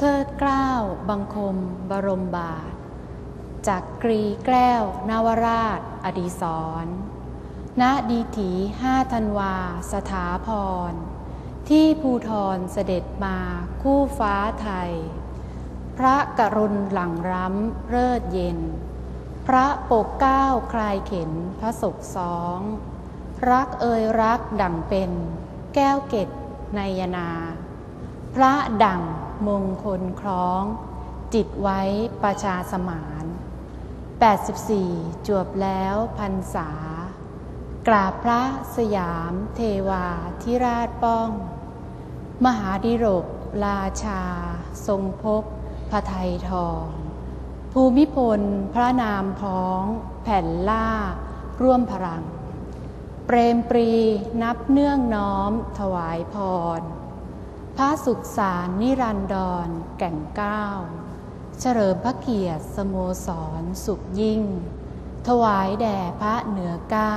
เทิดเกล้าวบังคม บรมบาท จากกรีแก้วนาวราช อดีศรณดีถีห้าธันวา สถาพร ที่ภูทรเสด็จมาคู่ฟ้าไทย พระกรุณหลังร้ำเลิศเย็น พระปกเกล้าคลายเข็นพระศกสอง รักเอ่ยรักดั่งเป็น แก้วเกตในยนา พระดั่ง มงคลคล้อง จิตไว้ประชาสมาน 84 จวบแล้วพันษากราบพระสยามเทวาธิราชป้อง มหาดิรกราชา ทรงพบพระไทยทอง ภูมิพลพระนามพ้อง แผ่นล่า ร่วมพลัง เปรมปรีนับเนื่องน้อมถวายพร พระสุขสารนิรันดรแก่นเก้า เฉลิมพระเกียรติสโมสรสุขยิ่ง ถวายแด่พระเหนือเก้า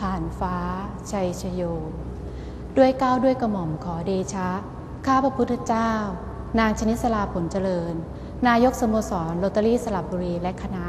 ผ่านฟ้า ชัยชโย ด้วยเก้าด้วยกระหม่อมขอเดชะ ข้าพระพุทธเจ้า นางชนิสลาผลเจริญ นายกสโมสรโรตารี่สลับบุรีและคณะ